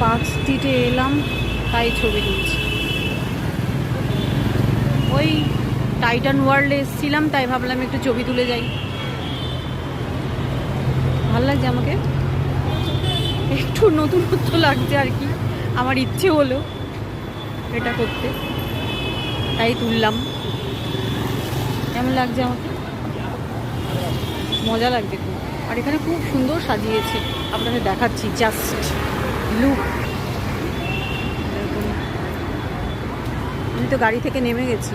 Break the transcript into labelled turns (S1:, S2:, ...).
S1: Park স্ট্রিটে এলাম, তাই ছবি তুলছি। ওই টাইটান ওয়ার্ল্ডে এসেছিলাম, তাই ভাবলাম একটু ছবি তুলে যাই। ভালো লাগছে আমাকে? একটু নতুনত্ব লাগছে আর কি, আমার ইচ্ছে হলো এটা করতে। তাই তুললাম। কেমন লাগছে আমাকে? মজা লাগছে খুব। আর এখানে খুব সুন্দর সাজিয়েছে। আপনাদের দেখাচ্ছি জাস্ট লুক। আমি তো গাড়ি থেকে নেমে গেছি।